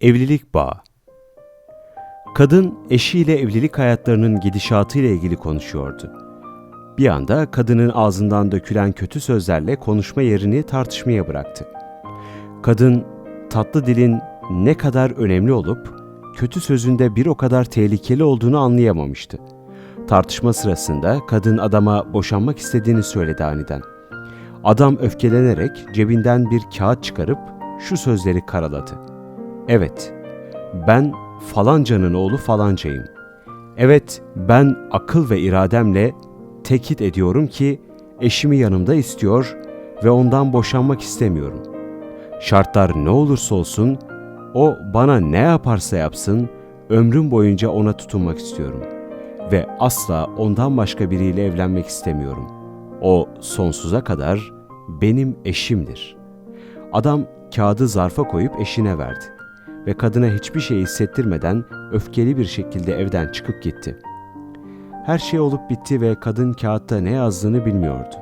Evlilik bağı Kadın eşiyle evlilik hayatlarının gidişatıyla ilgili konuşuyordu. Bir anda kadının ağzından dökülen kötü sözlerle konuşma yerini tartışmaya bıraktı. Kadın tatlı dilin ne kadar önemli olup kötü sözünde bir o kadar tehlikeli olduğunu anlayamamıştı. Tartışma sırasında kadın adama boşanmak istediğini söyledi aniden. Adam öfkelenerek cebinden bir kağıt çıkarıp şu sözleri karaladı. Evet, ben falancanın oğlu falancayım. Evet, ben akıl ve irademle tekit ediyorum ki eşimi yanımda istiyor ve ondan boşanmak istemiyorum. Şartlar ne olursa olsun, o bana ne yaparsa yapsın, ömrüm boyunca ona tutunmak istiyorum. Ve asla ondan başka biriyle evlenmek istemiyorum. O sonsuza kadar benim eşimdir. Adam kağıdı zarfa koyup eşine verdi ve kadına hiçbir şey hissettirmeden öfkeli bir şekilde evden çıkıp gitti. Her şey olup bitti ve kadın kağıtta ne yazdığını bilmiyordu.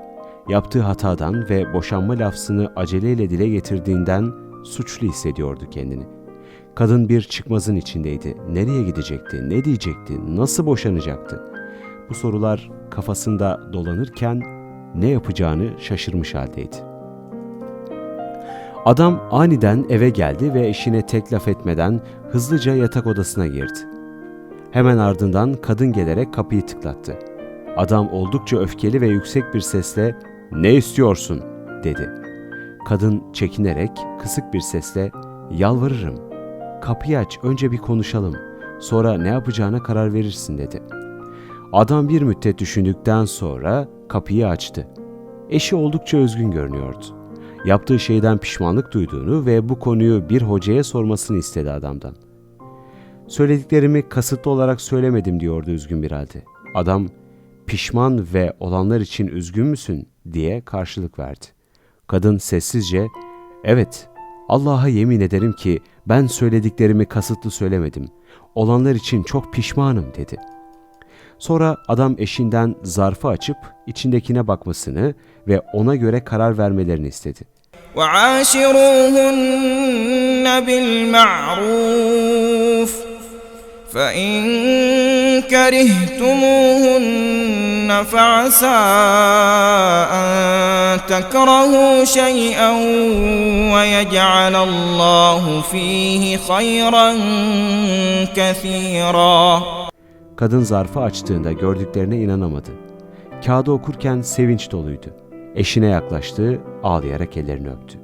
Yaptığı hatadan ve boşanma lafzını aceleyle dile getirdiğinden suçlu hissediyordu kendini. Kadın bir çıkmazın içindeydi. Nereye gidecekti, ne diyecekti, nasıl boşanacaktı? Bu sorular kafasında dolanırken ne yapacağını şaşırmış haldeydi. Adam aniden eve geldi ve eşine tek laf etmeden hızlıca yatak odasına girdi. Hemen ardından kadın gelerek kapıyı tıklattı. Adam oldukça öfkeli ve yüksek bir sesle "Ne istiyorsun?" dedi. Kadın çekinerek kısık bir sesle "Yalvarırım. Kapıyı aç, önce bir konuşalım. Sonra ne yapacağına karar verirsin." dedi. Adam bir müddet düşündükten sonra kapıyı açtı. Eşi oldukça üzgün görünüyordu. Yaptığı şeyden pişmanlık duyduğunu ve bu konuyu bir hocaya sormasını istedi adamdan. Söylediklerimi kasıtlı olarak söylemedim diyordu üzgün bir halde. Adam, pişman ve olanlar için üzgün müsün diye karşılık verdi. Kadın sessizce, evet Allah'a yemin ederim ki ben söylediklerimi kasıtlı söylemedim. Olanlar için çok pişmanım dedi. Sonra adam eşinden zarfı açıp içindekine bakmasını ve ona göre karar vermelerini istedi. وعاشروهن بالمعروف فإن كرهتموهن فعسى أن تكرهوا شيئا ويجعل الله فيه خيرا كثيرا Kadın zarfı açtığında gördüklerine inanamadı. Kağıdı okurken sevinç doluydu. Eşine yaklaştı, ağlayarak ellerini öptü.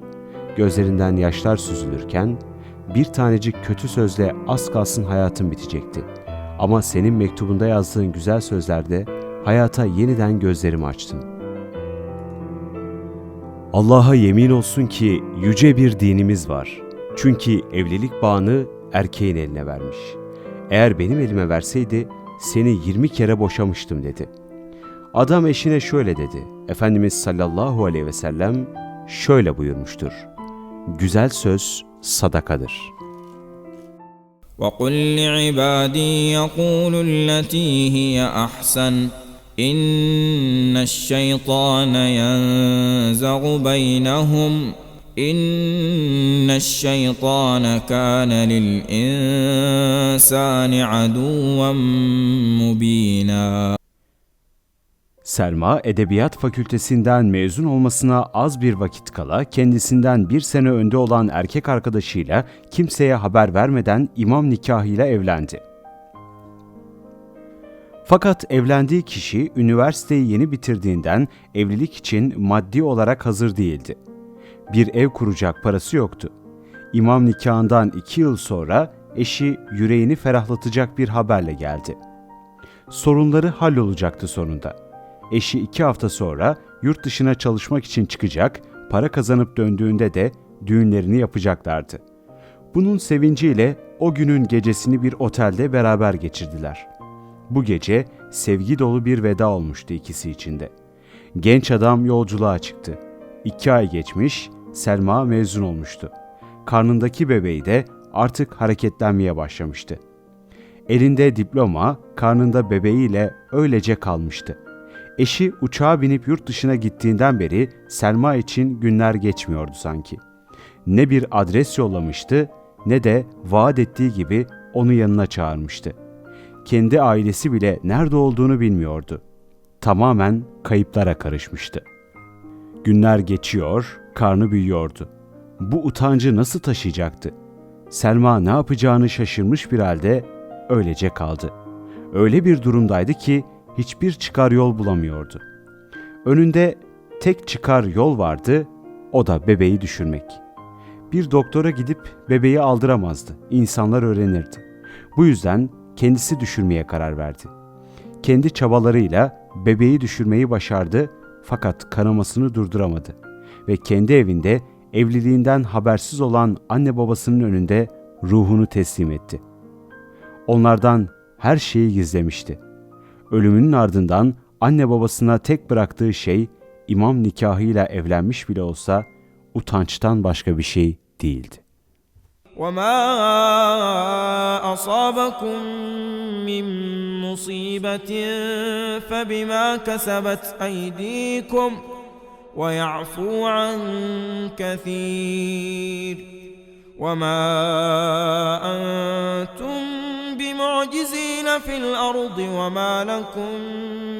Gözlerinden yaşlar süzülürken, bir tanecik kötü sözle az kalsın hayatın bitecekti. Ama senin mektubunda yazdığın güzel sözlerde hayata yeniden gözlerimi açtım. Allah'a yemin olsun ki yüce bir dinimiz var. Çünkü evlilik bağını erkeğin eline vermiş. Eğer benim elime verseydi seni 20 kere boşamıştım dedi. Adam eşine şöyle dedi. Efendimiz sallallahu aleyhi ve sellem şöyle buyurmuştur. Güzel söz sadakadır. وقل لعبادي يقولوا التي هي احسن ان الشيطان ينزغ بينهم ان الشيطان كان للانسان عدوا مبينا Selma, Edebiyat Fakültesinden mezun olmasına az bir vakit kala kendisinden bir sene önde olan erkek arkadaşıyla kimseye haber vermeden imam nikahıyla evlendi. Fakat evlendiği kişi üniversiteyi yeni bitirdiğinden evlilik için maddi olarak hazır değildi. Bir ev kuracak parası yoktu. İmam nikahından iki yıl sonra eşi yüreğini ferahlatacak bir haberle geldi. Sorunları hallolacaktı sonunda eşi iki hafta sonra yurt dışına çalışmak için çıkacak, para kazanıp döndüğünde de düğünlerini yapacaklardı. Bunun sevinciyle o günün gecesini bir otelde beraber geçirdiler. Bu gece sevgi dolu bir veda olmuştu ikisi içinde. Genç adam yolculuğa çıktı. İki ay geçmiş, Selma mezun olmuştu. Karnındaki bebeği de artık hareketlenmeye başlamıştı. Elinde diploma, karnında bebeğiyle öylece kalmıştı. Eşi uçağa binip yurt dışına gittiğinden beri Selma için günler geçmiyordu sanki. Ne bir adres yollamıştı ne de vaat ettiği gibi onu yanına çağırmıştı. Kendi ailesi bile nerede olduğunu bilmiyordu. Tamamen kayıplara karışmıştı. Günler geçiyor, karnı büyüyordu. Bu utancı nasıl taşıyacaktı? Selma ne yapacağını şaşırmış bir halde öylece kaldı. Öyle bir durumdaydı ki hiçbir çıkar yol bulamıyordu. Önünde tek çıkar yol vardı, o da bebeği düşürmek. Bir doktora gidip bebeği aldıramazdı, insanlar öğrenirdi. Bu yüzden kendisi düşürmeye karar verdi. Kendi çabalarıyla bebeği düşürmeyi başardı fakat kanamasını durduramadı ve kendi evinde evliliğinden habersiz olan anne babasının önünde ruhunu teslim etti. Onlardan her şeyi gizlemişti. Ölümünün ardından anne babasına tek bıraktığı şey imam nikahıyla evlenmiş bile olsa utançtan başka bir şey değildi. وما أصابكم من مصيبة فبما كسبت أيديكم ويعفو عن كثير وما أنتم بمعجزين في الأرض وما لكم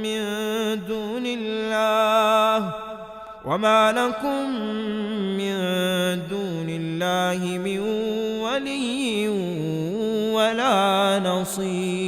من دون الله وما لكم من دون الله من ولي ولا نصير